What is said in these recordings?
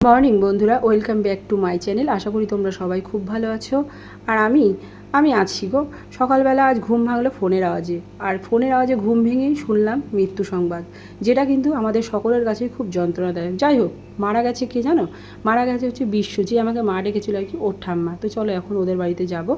Morning বন্ধুরা welcome back to my channel আশা করি তোমরা সবাই খুব ভালো আছো। আর আমি আমি আছি গো। সকালবেলা আজ ঘুম ভাঙলো ফোনের আওয়াজে। আর ফোনের আওয়াজে ঘুম ভেঙেই শুনলাম মৃত্যু সংবাদ, যেটা কিন্তু আমাদের সকলের কাছে খুব যন্ত্রণাদায়ক। যাই হোক, মারা গেছে কে জানো? মারা গেছে হচ্ছে বিশ্ব যে আমাকে মা ডেকেছিল আর কি, ওর ঠাম্মা। তো চলো এখন ওদের বাড়িতে যাব।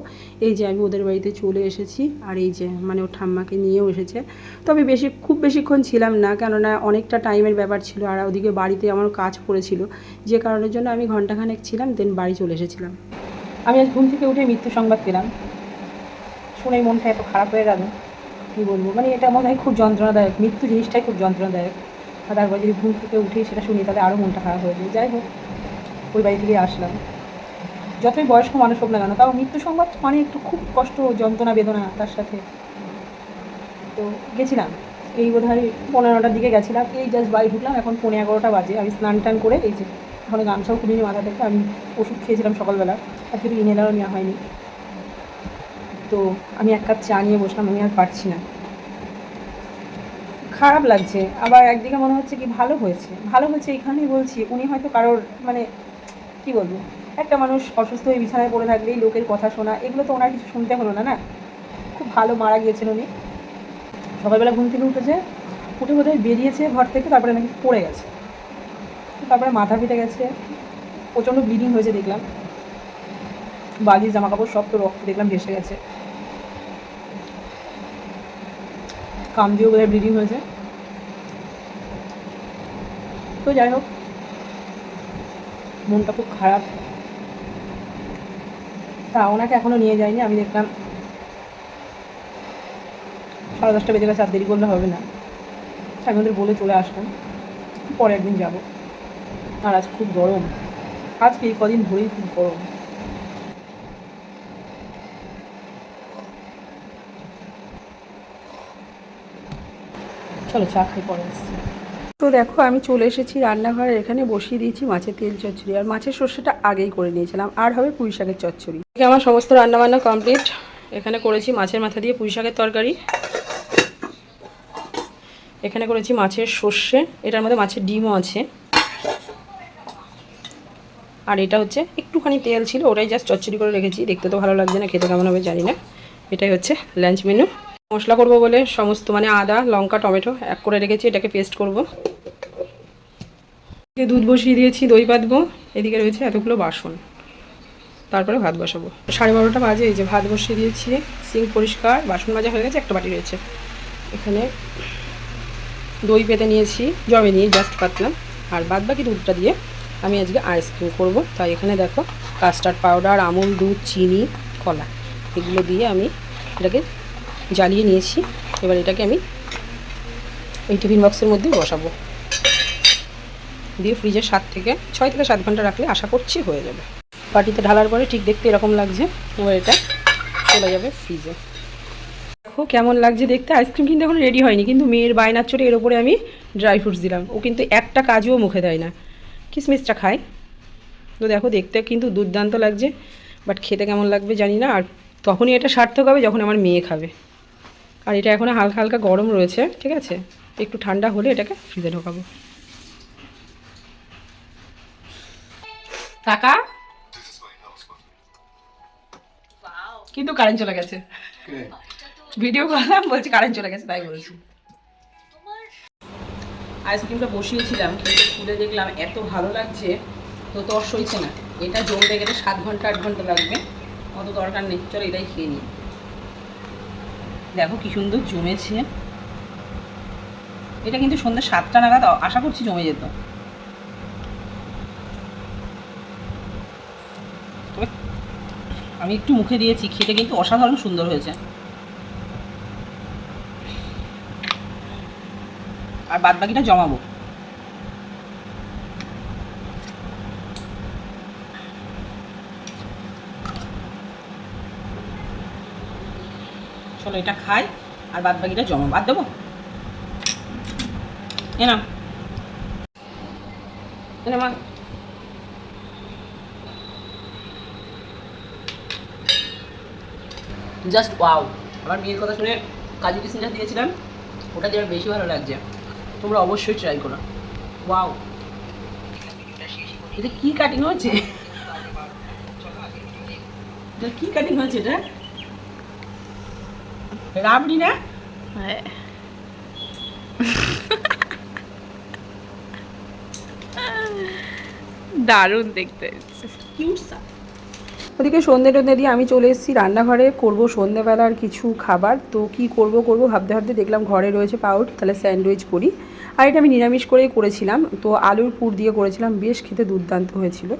এই যে আমি ওদের বাড়িতে চলে এসেছি, আর এই যে মানে ওর ঠাম্মাকে নিয়েও এসেছে। তবে বেশি, খুব বেশিক্ষণ ছিলাম না, কেননা অনেকটা টাইমের ব্যাপার ছিল, আর ওদিকে বাড়িতে আমার কাজ পড়েছিল। যে কারণের জন্য আমি ঘন্টাখানেক ছিলাম দেন বাড়ি চলে এসেছিলাম। আমি আজ ঘুম থেকে উঠে মৃত্যু সংবাদ পেলাম। শুনে মনটা এত খারাপ হয়ে গেল। কী বলব? মানে এটা মনে হয় খুব যন্ত্রণাদায়ক। মৃত্যু জিনিসটাই খুব যন্ত্রণাদায়ক। আর তারপর যদি ঘুম থেকে উঠে সেটা শুনি, তাহলে আরও মনটা খারাপ হয়ে যায়। যাই হোক, ওই বাড়ি থেকে আসলাম। যতই বয়স্ক মানুষ হোক না কেন, তাও মৃত্যু সংবাদ মানে একটু খুব কষ্ট, যন্ত্রণা, বেদনা তার সাথে। তো গেছিলাম। এই বোধ হয় পনেরোটার দিকে গেছিলাম। এই জাস্ট বাড়ি ঢুকলাম, এখন পনেরো এগারোটা বাজে। আমি স্নান টান করে এই যে এখন গামছাও খুলিনি মাথা থেকে, আমি ওষুধ খেয়েছিলাম সকালবেলা। আর কিছু ইনহেলারও নেওয়া হয়নি। তো আমি এক কাপ চা নিয়ে বসলাম, আমি আর পারছি না। খারাপ লাগছে। আবার একদিকে মনে হচ্ছে কি ভালো হয়েছে। ভালো হয়েছে এখানেই বলছি, উনি হয়তো কারোর মানে কি বলব? একটা মানুষ অসুস্থ হয়ে বিছানায় পড়ে থাকলেই লোকের কথা শোনা, এগুলো তো ওনার কিছু শুনতে হলো না না? খুব ভালো মারা গিয়েছেন উনি। সকালবেলা ঘুম থেকে উঠেছে, উঠে বোধহয় বেরিয়েছে ঘর থেকে, তারপরে নাকি পড়ে গেছে। তারপরে মাথা ফেটে গেছে, প্রচণ্ড ব্লিডিং হয়েছে দেখলাম। বালির জামা কাপড় সব তো রক্ত দেখলাম ভেসে গেছে। কাম দিয়েও বোধহয় ব্লিডিং হয়েছে। তো যাই হোক, মনটা খুব খারাপ। তা ওনাকে এখনও নিয়ে যায়নি আমি দেখলাম সাড়ে দশটা বেজে গেছে আর দেরি করলে হবে না। আমাদের বলে চলে আসলাম। পরে একদিন যাব। আর আজ খুব গরম। আজকে এই কদিন ধরেই খুব গরম। চলো চা খাই পরে আসছি। তো দেখো, আমি চলে এসেছি রান্নাঘরে এখানে বসিয়ে দিয়েছি মাছের তেল চচ্চড়ি। আর মাছের সর্ষেটা আগেই করে নিয়েছিলাম। আর হবে পুঁই শাকের চচ্চড়ি। আমার সমস্ত রান্নাবান্না কমপ্লিট। এখানে করেছি মাছের মাথা দিয়ে পুঁই শাকের তরকারি। এখানে করেছি মাছের সর্ষে, এটার মধ্যে মাছের ডিমও আছে। আর এটা হচ্ছে একটুখানি তেল ছিল, ওটাই জাস্ট চচ্চড়ি করে রেখেছি, দেখতে তো ভালো লাগছে না, খেতে কেমন হবে জানি না। এটাই হচ্ছে লাঞ্চ মেনু মশলা করব বলে সমস্ত মানে আদা, লঙ্কা, টমেটো এক করে রেখেছি, এটাকে পেস্ট করব। দুধ বসিয়ে দিয়েছি, দই পাতবো এদিকে রয়েছে এতগুলো বাসন। তারপরে ভাত বসাবো। সাড়ে বারোটা বাজে, এই যে ভাত বসিয়ে দিয়েছি সিং পরিষ্কার, বাসন মাজা হয়ে গেছে, একটা বাটি রয়েছে। এখানে দই পেতে নিয়েছি জমে নিয়ে জাস্ট পাতলাম আর বাদ বাকি দুধটা দিয়ে আমি আজকে আইসক্রিম করব। তাই এখানে দেখো কাস্টার্ড পাউডার আমুল দুধ, চিনি, কলা এগুলো দিয়ে আমি এটাকে জ্বালিয়ে নিয়েছি। এবার এটাকে আমি এই টিফিন বক্সের মধ্যে বসাবো। দিয়ে ফ্রিজে সাত থেকে ছয় থেকে সাত ঘণ্টা রাখলে আশা করছি হয়ে যাবে। বাটিতে ঢালার পরে ঠিক দেখতে এরকম লাগছে। এবার এটা চলে যাবে ফ্রিজে দেখো কেমন লাগছে দেখতে। আইসক্রিম কিন্তু এখন রেডি হয়নি কিন্তু মেয়ের বায়নার চোটে এর ওপরে আমি ড্রাই ফ্রুটস দিলাম। ও কিন্তু একটা কাজুও মুখে দেয় না। কিসমিসটা খায়? তো দেখো দেখতে কিন্তু দুর্দান্ত লাগছে বাট খেতে কেমন লাগবে জানি না। আর তখনই এটা সার্থক হবে যখন আমার মেয়ে খাবে। আর এটা এখন হালকা হালকা গরম রয়েছে ঠিক আছে? একটু ঠান্ডা হলে এটাকে ফ্রিজে ঢোকাবো। টাকা কিন্তু কারেন্ট চলে গেছে। ভিডিও করলাম, বলছি কারেন্ট চলে গেছে, তাই বলছি। আইসক্রিমটা বসিয়েছিলাম কিন্তু খুলে দেখলাম, এত ভালো লাগছে, তো তর সইছে না। এটা জমতে গেলে সাত ঘণ্টা, আট ঘণ্টা লাগবে, অত দরকার নেই, চলো এটাই খেয়ে নিই। দেখো কি সুন্দর জমেছে। এটা কিন্তু সন্ধ্যে সাতটা নাগাদ, আশা করছি জমে যেত। আমি একটু মুখে দিয়েছি, খেতে কিন্তু অসাধারণ সুন্দর হয়েছে। আর বাদ বাকিটা জমাবো। চলো এটা খাই, আর বাদ বাকিটা জমাবো। আর দেবো? এ না এনে মা। Just wow. আমার মেয়ের কথা শুনে কাজু কিসমিনটা দিয়েছিলাম, ওটা দিয়ে বেশি ভালো লাগছে। তোমরা অবশ্যই ট্রাই করো। ওয়াও এটা কি কাটিং হয়েছে? এটা কি কাটিং হচ্ছে এটা? রাবড়ি না? হ্যাঁ। দারুণ দেখতে। কিউট ওদিকে সন্ধে টন্ধে দিয়ে আমি চলে এসেছি রান্নাঘরে। করব সন্ধেবেলার কিছু খাবার। তো কি করব করব ভাবতে ভাবতে দেখলাম ঘরে রয়েছে পাউট, তাহলে স্যান্ডউইচ করি। আর এটা আমি নিরামিষ করেই করেছিলাম। তো আলুর পুর দিয়ে করেছিলাম, বেশ খেতে দুর্দান্ত হয়েছিল।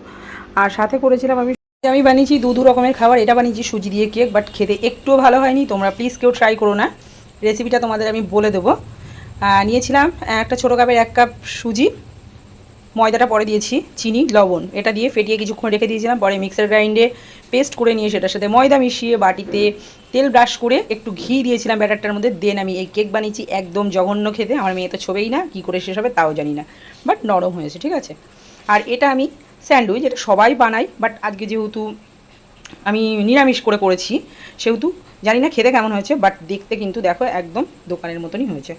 আর সাথে করেছিলাম আমি আমি বানিয়েছি দু দু রকমের খাবার। এটা বানিয়েছি সুজি দিয়ে কেক, বাট খেতে একটুও ভালো হয়নি। তোমরা প্লিজ কেউ ট্রাই করো না। রেসিপিটা তোমাদের আমি বলে দেবো। নিয়েছিলাম একটা ছোটো কাপের এক কাপ সুজি। ময়দাটা পরে দিয়েছি, চিনি, লবণ। এটা দিয়ে ফেটিয়ে কিছুক্ষণ রেখে দিয়েছিলাম, পরে মিক্সার গ্রাইন্ডে পেস্ট করে নিয়ে সেটার সাথে ময়দা মিশিয়ে বাটিতে তেল ব্রাশ করে একটু ঘি দিয়েছিলাম ব্যাটারটার মধ্যে, দেন আমি এই কেক বানিয়েছি একদম জঘন্য খেতে। আমার মেয়ে তো ছবেই না, কী করে শেষ হবে তাও জানি না। বাট নরম হয়েছে, ঠিক আছে? আর এটা আমি স্যান্ডউইচ এটা সবাই বানাই বাট আজকে যেহেতু আমি নিরামিষ করে করেছি, সেহেতু জানি না খেতে কেমন হয়েছে বাট দেখতে কিন্তু দেখো একদম দোকানের মতনই হয়েছে।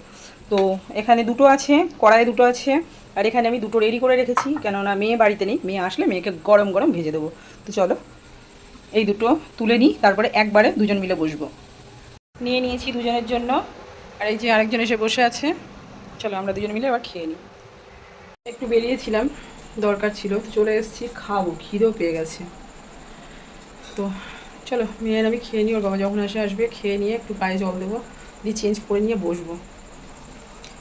তো এখানে দুটো আছে কড়াই দুটো আছে, আর এখানে আমি দুটো রেডি করে রেখেছি, কেননা মেয়ে বাড়িতে নেই, মেয়ে আসলে মেয়েকে গরম গরম ভেজে দেবো। তো চলো, এই দুটো তুলে নিই, তারপরে একবারে দুজন মিলে বসবো। নিয়ে নিয়েছি দুজনের জন্য, আর এই যে আরেকজন এসে বসে আছে। চলো আমরা দুজন মিলে এবার খেয়ে নিই। একটু বেরিয়েছিলাম, দরকার ছিল চলে এসেছি, খাব, খিদেও পেয়ে গেছে। তো চলো, মেয়ের আমি খেয়ে নিই, ওর বাবা যখন আসে আসবে, খেয়ে নিয়ে একটু গায়ে জল দেবো, দিয়ে চেঞ্জ করে নিয়ে বসবো।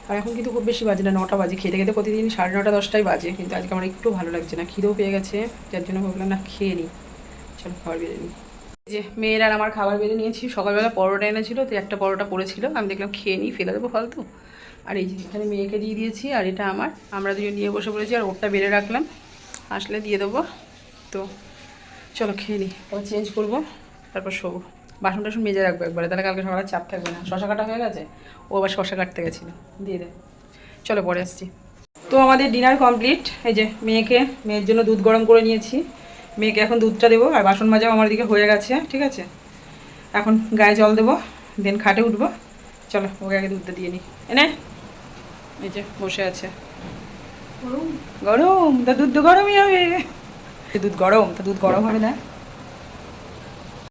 আর এখন কিন্তু খুব বেশি বাজে না, নটা বাজে। খেতে খেতে প্রতিদিন সাড়ে নটা, দশটাই বাজে, কিন্তু আজকে আমার একটু ভালো লাগছে না, খিদেও পেয়ে গেছে, যার জন্য ভাবলাম না খেয়ে নিই। চলো খাবার বেড়ে নিই। যে মেয়ের আর আমার খাবার বেড়ে নিয়েছি, সকালবেলা পরোটা এনেছিল, তো একটা পরোটা পড়েছিল, আমি দেখলাম খেয়ে নিই, ফেলে দেবো ফালতু। আর এই যে এখানে মেয়েকে দিয়ে দিয়েছি, আর এটা আমার, আমরা দুজন নিয়ে বসে পড়েছি, আর ওরটা বেড়ে রাখলাম, আসলে দিয়ে দেবো। তো চলো খেয়ে নিই তারপর চেঞ্জ করব তারপর শোবো। বাসন টাসন মেজে রাখব একবারে তাহলে কালকে সকালে চাপ থাকবে না। শশা কাটা হয়ে গেছে? ও আবার শশা কাটতে গেছিল। দিয়ে দে। চলো পরে আসছি। তো আমাদের ডিনার কমপ্লিট এই যে মেয়েকে মেয়ের জন্য দুধ গরম করে নিয়েছি। মেয়েকে এখন দুধটা দেবো আর বাসন মাজাও আমার দিকে হয়ে গেছে ঠিক আছে? এখন গায়ে জল দেবো দেন খাটে উঠবো। চলো ওকে আগে দুধটা দিয়ে নিই এনে এই যে বসে আছে। গরম তা দুধ তো গরমই হবে। দুধ গরম তো দুধ গরম হবে না?